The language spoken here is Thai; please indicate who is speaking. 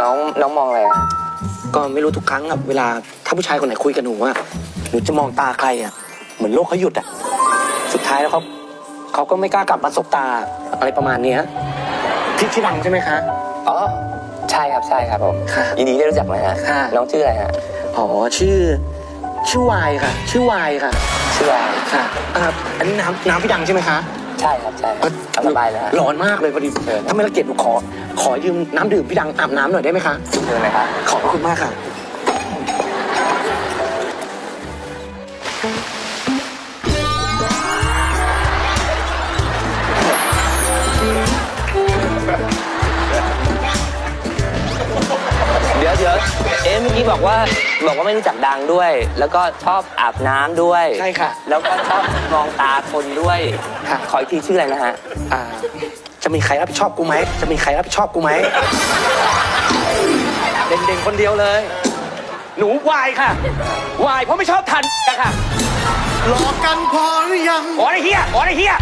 Speaker 1: น้องน้องมองอะไรอะ
Speaker 2: ก็ไม่รู้ทุกครั้งอะเวลาถ้าผู้ชายคนไหนคุยกับหนูอะหนูจะมองตาใครอะเหมือนโลกเขาหยุดอะสุดท้ายแล้วเขาเขาก็ไม่กล้ากลับมาสบตาอะไรประมาณเนี้ยพี่ชื่อดังใช่ไหมคะ
Speaker 1: อ๋อ ใช่ครับใช่ครับผม
Speaker 2: ค่ะ
Speaker 1: ยินดีที่ได้รู้จักนะฮะ
Speaker 2: ค่ะ
Speaker 1: น้องชื่ออะไรฮะ
Speaker 2: อ๋อชื่อ ชื่อวายค่ะ ชื่อวายค่ะ
Speaker 1: ชื่ออะไร
Speaker 2: ค่ะอ่าอันนี้น้ำน้ำพี่ดังใช่ไหมคะ
Speaker 1: ใช่ครับใช่ครับเอาสบายเลยฮะ
Speaker 2: ร้อนมากเลยพอดี
Speaker 1: เชิญ
Speaker 2: ถ้าไม่ละเกียดหนูขอ ขอยืมน้ำดื่มพี่ดังอาบน้ำหน่อยได้ไหมคะ
Speaker 1: เชิญเลยครับ
Speaker 2: ขอบพระคุณมากค่ะ
Speaker 1: เดี๋ยวเดี๋ยวเอ๊ะเมื่อกี้บอกว่าบอกว่าไม่รู้จักดังด้วย แล้วก็ชอบอาบน้ำด้วย
Speaker 2: ใช่ค่ะ
Speaker 1: แล้วก็ชอบมองตาคนด้วย
Speaker 2: ค่ะ
Speaker 1: ขออีกทีชื่ออะไรนะฮะ
Speaker 2: อ่าจะมีใครรับผิดชอบกูไหม จะมีใครรับผิดชอบกูไหม เด่นๆคนเดียวเลย หนูวายค่ะ วายเพราะไม่ชอบทันกันค่ะ
Speaker 3: หลอกกันพอหรือยัง
Speaker 2: อ๋อไอ้เหี้ยอ๋อไอ้เหี้ย